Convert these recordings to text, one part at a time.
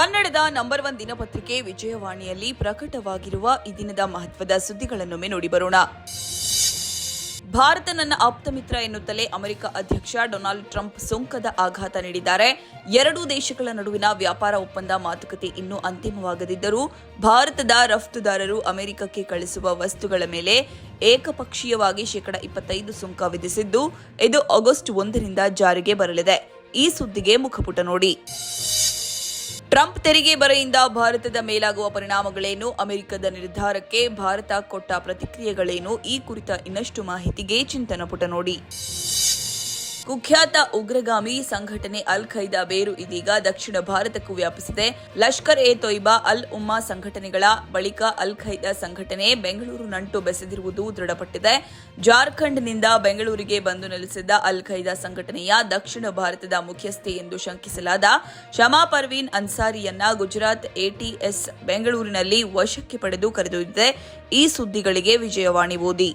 ಕನ್ನಡದ number one ದಿನಪತ್ರಿಕೆ ವಿಜಯವಾಣಿಯಲ್ಲಿ ಪ್ರಕಟವಾಗಿರುವ ಈ ದಿನದ ಮಹತ್ವದ ಸುದ್ದಿಗಳನ್ನೊಮ್ಮೆ ನೋಡಿ ಬರೋಣ. ಭಾರತ ನನ್ನ ಆಪ್ತ ಮಿತ್ರ ಎನ್ನುತ್ತಲೇ ಅಮೆರಿಕ ಅಧ್ಯಕ್ಷ ಡೊನಾಲ್ಡ್ ಟ್ರಂಪ್ ಸೋಂಕದ ಆಘಾತ ನೀಡಿದ್ದಾರೆ. ಎರಡೂ ದೇಶಗಳ ನಡುವಿನ ವ್ಯಾಪಾರ ಒಪ್ಪಂದ ಮಾತುಕತೆ ಇನ್ನೂ ಅಂತಿಮವಾಗದಿದ್ದರೂ ಭಾರತದ ರಫ್ತುದಾರರು ಅಮೆರಿಕಕ್ಕೆ ಕಳಿಸುವ ವಸ್ತುಗಳ ಮೇಲೆ ಏಕಪಕ್ಷೀಯವಾಗಿ ಶೇಕಡ ಇಪ್ಪತ್ತೈದು ಸುಂಕ ವಿಧಿಸಿದ್ದು, ಇದು ಆಗಸ್ಟ್ ಒಂದರಿಂದ ಜಾರಿಗೆ ಬರಲಿದೆ. ಈ ಸುದ್ದಿಗೆ ಮುಖಪುಟ ನೋಡಿ. ಟ್ರಂಪ್ ತೆರಿಗೆ ಬರೆಯಿಂದ ಭಾರತದ ಮೇಲಾಗುವ ಪರಿಣಾಮಗಳೇನು? ಅಮೆರಿಕದ ನಿರ್ಧಾರಕ್ಕೆ ಭಾರತ ಕೊಟ್ಟ ಪ್ರತಿಕ್ರಿಯೆಗಳೇನು? ಈ ಕುರಿತ ಇನ್ನಷ್ಟು ಮಾಹಿತಿಗೆ ಚಿಂತನ ಪುಟ ನೋಡಿ. ಕುಖ್ಯಾತ ಉಗ್ರಗಾಮಿ ಸಂಘಟನೆ ಅಲ್ ಖೈದಾ ಬೇರು ಇದೀಗ ದಕ್ಷಿಣ ಭಾರತಕ್ಕೂ ವ್ಯಾಪಿಸಿದೆ. ಲಷ್ಕರ್ ಎ ತೊಯ್ಬಾ ಅಲ್ ಉಮ್ಮಾ ಸಂಘಟನೆಗಳ ಬಳಿಕ ಅಲ್ ಖೈದಾ ಸಂಘಟನೆ ಬೆಂಗಳೂರು ನಂಟು ಬೆಸೆದಿರುವುದು ದೃಢಪಟ್ಟಿದೆ. ಜಾರ್ಖಂಡ್ನಿಂದ ಬೆಂಗಳೂರಿಗೆ ಬಂದು ನೆಲೆಸಿದ್ದ ಅಲ್ ಖೈದಾ ಸಂಘಟನೆಯ ದಕ್ಷಿಣ ಭಾರತದ ಮುಖ್ಯಸ್ಥೆ ಎಂದು ಶಂಕಿಸಲಾದ ಶಮಾ ಪರ್ವೀನ್ ಅನ್ಸಾರಿಯನ್ನ ಗುಜರಾತ್ ಎಟಿಎಸ್ ಬೆಂಗಳೂರಿನಲ್ಲಿ ವಶಕ್ಕೆ ಪಡೆದು ಕರೆದೊಯ್ದಿದೆ. ಈ ಸುದ್ದಿಗಳಿಗೆ ವಿಜಯವಾಣಿ ಓದಿ.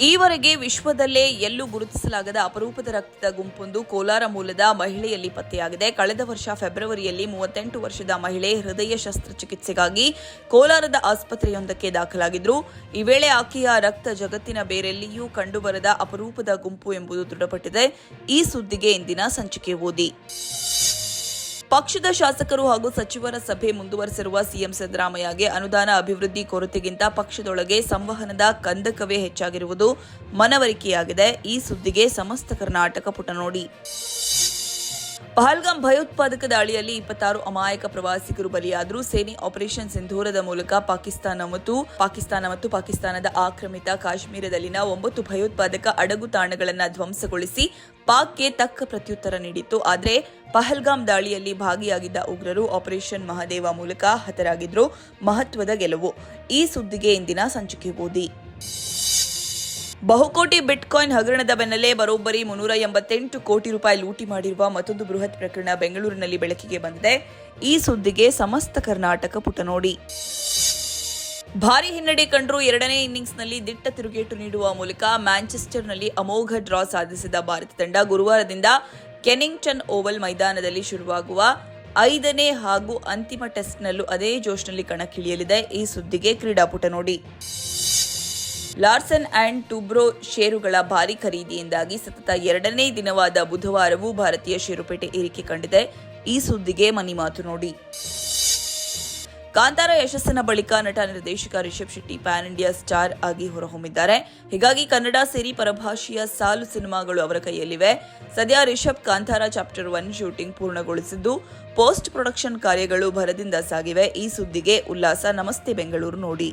ಈವರೆಗೆ ವಿಶ್ವದಲ್ಲೇ ಎಲ್ಲೂ ಗುರುತಿಸಲಾಗದ ಅಪರೂಪದ ರಕ್ತದ ಗುಂಪೊಂದು ಕೋಲಾರ ಮೂಲದ ಮಹಿಳೆಯಲ್ಲಿ ಪತ್ತೆಯಾಗಿದೆ. ಕಳೆದ ವರ್ಷ ಫೆಬ್ರವರಿಯಲ್ಲಿ ಮೂವತ್ತೆಂಟು ವರ್ಷದ ಮಹಿಳೆ ಹೃದಯ ಶಸ್ತ್ರಚಿಕಿತ್ಸೆಗಾಗಿ ಕೋಲಾರದ ಆಸ್ಪತ್ರೆಯೊಂದಕ್ಕೆ ದಾಖಲಾಗಿದ್ರು. ಈ ವೇಳೆ ಆಕೆಯ ರಕ್ತ ಜಗತ್ತಿನ ಬೇರೆಲ್ಲಿಯೂ ಕಂಡುಬರದ ಅಪರೂಪದ ಗುಂಪು ಎಂಬುದು ದೃಢಪಟ್ಟಿದೆ. ಈ ಸುದ್ದಿಗೆ ಇಂದಿನ ಸಂಚಿಕೆ ಓದಿ. ಪಕ್ಷದ ಶಾಸಕರು ಹಾಗೂ ಸಚಿವರ ಸಭೆ ಮುಂದುವರೆಸಿರುವ ಸಿಎಂ ಸಿದ್ದರಾಮಯ್ಯಗೆ ಅನುದಾನ ಅಭಿವೃದ್ಧಿ ಕೊರತೆಗಿಂತ ಪಕ್ಷದೊಳಗೆ ಸಂವಹನದ ಕಂದಕವೇ ಹೆಚ್ಚಾಗಿರುವುದು ಮನವರಿಕೆಯಾಗಿದೆ. ಈ ಸುದ್ದಿಗೆ ಸಮಸ್ತ ಕರ್ನಾಟಕ ಪುಟ ನೋಡಿ ಪಹಲ್ಗಾಮ್ ಭಯೋತ್ಪಾದಕ ದಾಳಿಯಲ್ಲಿ ಇಪ್ಪತ್ತಾರು ಅಮಾಯಕ ಪ್ರವಾಸಿಗರು ಬಲಿಯಾದರೂ. ಸೇನೆ ಆಪರೇಷನ್ ಸಿಂಧೂರದ ಮೂಲಕ ಪಾಕಿಸ್ತಾನ ಮತ್ತು ಪಾಕಿಸ್ತಾನ ಮತ್ತು ಪಾಕಿಸ್ತಾನದ ಆಕ್ರಮಿತ ಕಾಶ್ಮೀರದಲ್ಲಿನ ಒಂಬತ್ತು ಭಯೋತ್ಪಾದಕ ಅಡಗು ತಾಣಗಳನ್ನು ಧ್ವಂಸಗೊಳಿಸಿ ಪಾಕ್ಗೆ ತಕ್ಕ ಪ್ರತ್ಯುತ್ತರ ನೀಡಿತ್ತು. ಆದರೆ ಪಹಲ್ಗಾಮ್ ದಾಳಿಯಲ್ಲಿ ಭಾಗಿಯಾಗಿದ್ದ ಉಗ್ರರು ಆಪರೇಷನ್ ಮಹದೇವ ಮೂಲಕ ಹತರಾಗಿದ್ರು. ಮಹತ್ವದ ಗೆಲುವು. ಈ ಸುದ್ದಿಗೆ ಇಂದಿನ ಸಂಚಿಕೆ ಓದಿ. ಬಹುಕೋಟಿ ಬಿಟ್ಕಾಯಿನ್ ಹಗರಣದ ಬೆನ್ನಲ್ಲೇ ಬರೋಬ್ಬರಿ ಮುನ್ನೂರ ಎಂಬತ್ತೆಂಟು ಕೋಟಿ ರೂಪಾಯಿ ಲೂಟಿ ಮಾಡಿರುವ ಮತ್ತೊಂದು ಬೃಹತ್ ಪ್ರಕರಣ ಬೆಂಗಳೂರಿನಲ್ಲಿ ಬೆಳಕಿಗೆ ಬಂದಿದೆ. ಈ ಸುದ್ದಿಗೆ ಸಮಸ್ತ ಕರ್ನಾಟಕ ಪುಟ ನೋಡಿ. ಭಾರಿ ಹಿನ್ನಡೆ ಕಂಡರೂ ಎರಡನೇ ಇನ್ನಿಂಗ್ಸ್ನಲ್ಲಿ ದಿಟ್ಟ ತಿರುಗೇಟು ನೀಡುವ ಮೂಲಕ ಮ್ಯಾಂಚೆಸ್ಟರ್ನಲ್ಲಿ ಅಮೋಘ ಡ್ರಾ ಸಾಧಿಸಿದ ಭಾರತ ತಂಡ ಗುರುವಾರದಿಂದ ಕೆನಿಂಗ್ಟನ್ ಓವಲ್ ಮೈದಾನದಲ್ಲಿ ಶುರುವಾಗುವ ಐದನೇ ಹಾಗೂ ಅಂತಿಮ ಟೆಸ್ಟ್ನಲ್ಲೂ ಅದೇ ಜೋಶ್ನಲ್ಲಿ ಕಣಕ್ಕಿಳಿಯಲಿದೆ. ಈ ಸುದ್ದಿಗೆ ಕ್ರೀಡಾಪುಟ ನೋಡಿ. ಲಾರ್ಸನ್ ಅಂಡ್ ಟುಬ್ರೋ ಷೇರುಗಳ ಭಾರಿ ಖರೀದಿಯಿಂದಾಗಿ ಸತತ ಎರಡನೇ ದಿನವಾದ ಬುಧವಾರವೂ ಭಾರತೀಯ ಷೇರುಪೇಟೆ ಏರಿಕೆ ಕಂಡಿದೆ. ಈ ಸುದ್ದಿಗೆ ಮನಿ ಮಾತು ನೋಡಿ. ಕಾಂತಾರ ಯಶಸ್ಸಿನ ಬಳಿಕ ನಟ ನಿರ್ದೇಶಕ Rishab Shetty pan India star ಆಗಿ ಹೊರಹೊಮ್ಮಿದ್ದಾರೆ. ಹೀಗಾಗಿ ಕನ್ನಡ ಸೇರಿ ಪರಭಾಷೆಯ ಸಾಲು ಸಿನಿಮಾಗಳು ಅವರ ಕೈಯಲ್ಲಿವೆ. ಸದ್ಯ Rishab Kantara chapter one shooting ಪೂರ್ಣಗೊಳಿಸಿದ್ದು, post production ಕಾರ್ಯಗಳು ಭರದಿಂದ ಸಾಗಿವೆ. ಈ ಸುದ್ದಿಗೆ ಉಲ್ಲಾಸ. ನಮಸ್ತೆ ಬೆಂಗಳೂರು ನೋಡಿ.